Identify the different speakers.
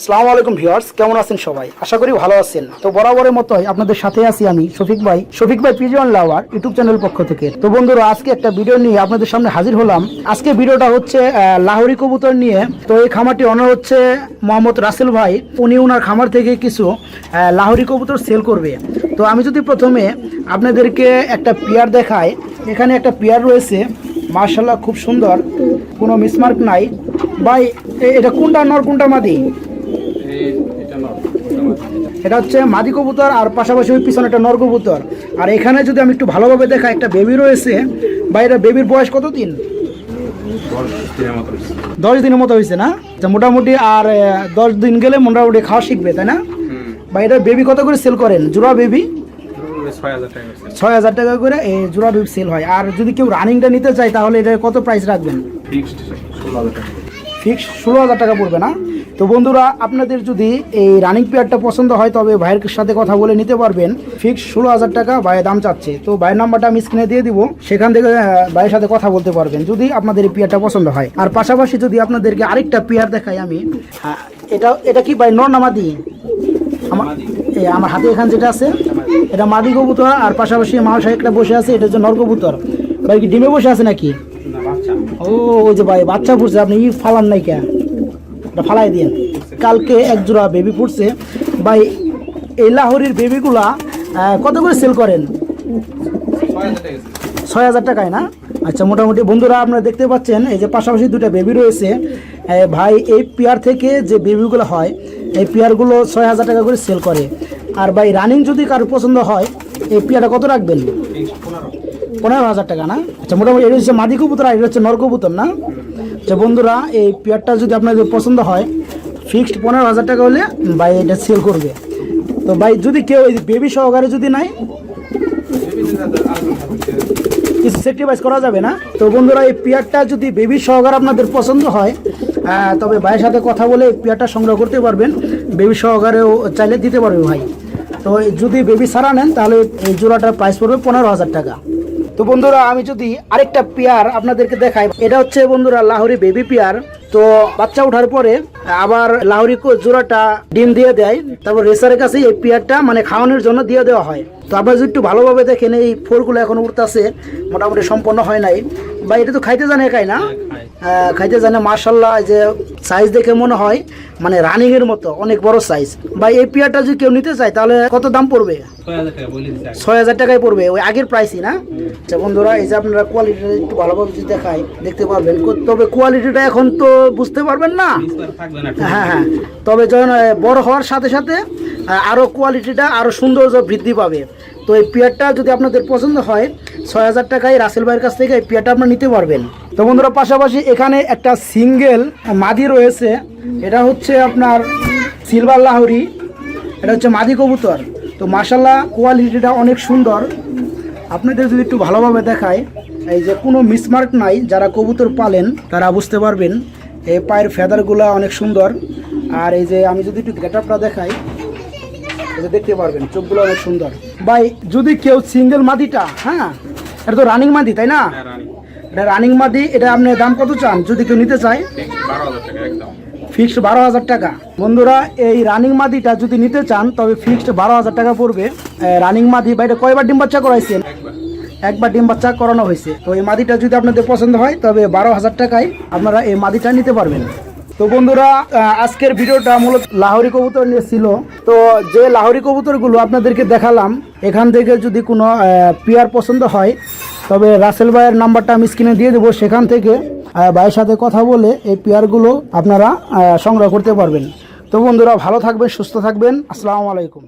Speaker 1: আসসালামু আলাইকুম ভিউয়ার্স, কেমন আছেন সবাই? আশা করি ভালো আছেন। তো বরাবরের মতোই আপনাদের সাথে আছি আমি শফিক ভাই শফিক ভাই পিজন লাওয়ার ইউটিউব চ্যানেল পক্ষ থেকে। তো বন্ধুরা, আজকে একটা ভিডিও নিয়ে আপনাদের সামনে হাজির হলাম। আজকে ভিডিওটা হচ্ছে লাহোরি কবুতর নিয়ে। তো এই খামারটি অনার হচ্ছে মোহাম্মদ রাসেল ভাই। উনি ওনার খামার থেকে কিছু লাহোরি কবুতর সেল করবে। তো আমি যদি প্রথমে আপনাদেরকে একটা পেয়ার দেখাই, এখানে একটা পেয়ার রয়েছে। মার্শাল্লাহ খুব সুন্দর। কোনো মিসমার্ক নাই। ভাই এটা কোনটা, নর কোনটা মাদি? এটা হচ্ছে মাদি কবুতর আর পাশাপাশি ওই পিছনে একটা নর কবুতর। আর এখানে যদি আমি একটু ভালোভাবে দেখা একটা বেবি রয়েছে। বা এটা বেবির বয়স কত দিন দশ দিনের মতো হয়েছে না? আচ্ছা, মোটামুটি আর দশ দিন গেলে মোটামুটি খাওয়া শিখবে তাই না? বা এটা বেবি কত করে সেল করেন? জোড়া বেবি ছয় হাজার টাকা করে এই জোড়া বেবি সেল হয়। আর যদি কেউ রানিংটা নিতে চায় তাহলে এটা কত প্রাইস রাখবেন? ফিক্স ষোলো হাজার টাকা পড়বে না। তো বন্ধুরা, আপনাদের যদি এই রানিং পেয়ারটা পছন্দ হয়, তবে ভাইয়ের সাথে কথা বলে নিতে পারবেন। ফিক্স ষোলো হাজার টাকা ভাইয়ের দাম চাচ্ছে। তো ভাইয়ের নাম্বারটা আমি স্ক্রিনে দিয়ে দিব। সেখান থেকে ভাইয়ের সাথে কথা বলতে পারবেন, যদি আপনাদের এই পেয়ারটা পছন্দ হয়। আর পাশাপাশি যদি আপনাদেরকে আরেকটা পেয়ার দেখাই আমি এটা এটা কি ভাই? নর নামাদি আমার আমার হাতে এখানে যেটা আছে, এটা মাদি কবুতর, আর পাশাপাশি মাও একটা বসে আছে, এটা হচ্ছে নর কবুতর। ভাই কি ডিমে বসে আছে নাকি? ও ওই যে ভাই বাচ্চা ফুটছে আপনি ই ফালান নাই কে এটা ফালাই দিন কালকে এক জোড়া বেবি ফুটছে ভাই এই লাহোরির বেবিগুলা কত করে সেল করেন? ছয় হাজার টাকায় না? আচ্ছা মোটামুটি বন্ধুরা আপনারা দেখতে পাচ্ছেন এই যে পাশাপাশি দুটা বেবি রয়েছে। ভাই এই পেয়ার থেকে যে বেবিগুলো হয় এই পেয়ারগুলো ছয় হাজার টাকা করে সেল করে। আর ভাই রানিং যদি কারোর পছন্দ হয় এই পেয়ারটা কত রাখবেন? পনেরো হাজার টাকা, না? আচ্ছা মোটামুটি এটা হচ্ছে মাদি কবুতর আর এটা হচ্ছে নর কবুতর, না? আচ্ছা বন্ধুরা, এই পেয়ারটা যদি আপনাদের পছন্দ হয় ফিক্সড পনেরো হাজার টাকা হলে ভাই এটা সেল করবে। তো ভাই, যদি কেউ এই বেবি সহকারে যদি নাই কিছু সেক্রিফাইস করা যাবে না? তো বন্ধুরা, এই পেয়ারটা যদি বেবি সহকারে আপনাদের পছন্দ হয় তবে ভাইয়ের সাথে কথা বলে এই পেয়ারটা সংগ্রহ করতে পারবেন। বেবি সহকারেও চাইলে দিতে পারবে ভাই। তো যদি বেবি সারা নেন, তাহলে এই জোড়াটার প্রাইস পড়বে পনেরো হাজার টাকা। তো বন্ধুরা আমি যদি আরেকটা পেয়ার আপনাদেরকে দেখাই এটা হচ্ছে বন্ধুরা লাহোরি বেবি পেয়ার। তো বাচ্চা ওঠার পরে আবার লাহোরি জোড়াটা ডিম দিয়ে দেয় তারপর রেসারের কাছে এই পেয়ারটা মানে খাওয়ানোর জন্য দিয়ে দেওয়া হয়। তো আপনারা যদি একটু ভালোভাবে দেখেন এই ফোরগুলো এখন উঠতেছে মোটামুটি সম্পন্ন হয় নাই। বা এটা তো খাইতে জানে একাই না? খাইতে জানে মার্শাল্লাহ যে সাইজ দেখে মনে হয় মানে রানিং এর মতো অনেক বড় সাইজ। বা এই পেয়ারটা যদি কেউ নিতে চায় তাহলে কত দাম পড়বে? ছয় হাজার টাকায় পড়বে ওই আগের প্রাইসই না? আচ্ছা বন্ধুরা এই যে আপনারা কোয়ালিটিটা একটু ভালোভাবে যদি দেখাই দেখতে পারবেন। তবে কোয়ালিটিটা এখন তো বুঝতে পারবেন না? হ্যাঁ হ্যাঁ। তবে যখন বড় হওয়ার সাথে সাথে আরও কোয়ালিটিটা আরও সৌন্দর্য বৃদ্ধি পাবে। তো এই পেয়ারটা যদি আপনাদের পছন্দ হয় ছয় হাজার টাকায় রাসেল ভাইয়ের কাছ থেকে এই পেয়ারটা আপনারা নিতে পারবেন। তো বন্ধুরা, পাশাপাশি এখানে একটা সিঙ্গেল মাদি রয়েছে। এটা হচ্ছে আপনার সিলভার লাহরি, এটা হচ্ছে মাদি কবুতর। তো মাসাল্লাহ কোয়ালিটিটা অনেক সুন্দর। আপনাদের যদি একটু ভালোভাবে দেখায়, এই যে কোনো মিসমার্ক নাই, যারা কবুতর পালেন, তারা বুঝতে পারবেন এই পায়ের ফেদারগুলো অনেক সুন্দর। আর এই যে আমি যদি একটু গেটআপটা দেখাই এটা দেখতে পারবেন, চোখগুলো অনেক সুন্দর। ভাই, যদি কেউ সিঙ্গেল মাদিটা হ্যাঁ এটা তো রানিং মাদি, তাই না? এটা রানিং মাদি, এটা আপনি দাম কত চান? যদি কেউ নিতে চায়? ফিক্সড বারো হাজার টাকা। বন্ধুরা, এই রানিং মাদিটা যদি নিতে চান, তবে ফিক্সড বারো হাজার টাকা পড়বে। রানিং মাদি বা এটা কয়বার ডিম বাচ্চা করাইছেন একবার ডিম বাচ্চা করানো হয়েছে। তো এই মাদিটা যদি আপনাদের পছন্দ হয়, তবে বারো হাজার টাকায় আপনারা এই মাদিটা নিতে পারবেন। তো বন্ধুরা আজকের ভিডিওটা মূলত লাহোরি কবুতর নিয়ে ছিল। তো যে লাহোরি কবুতরগুলো আপনাদেরকে দেখালাম, এখান থেকে যদি কোনো পেয়ার পছন্দ হয় তবে রাসেল ভাইয়ের নাম্বারটা আমি স্ক্রিনে দিয়ে দেবো, সেখান থেকে ভাইয়ের সাথে কথা বলে এই পেয়ারগুলো আপনারা সংগ্রহ করতে পারবেন। তো বন্ধুরা, ভালো থাকবেন, সুস্থ থাকবেন। আসসালামু আলাইকুম।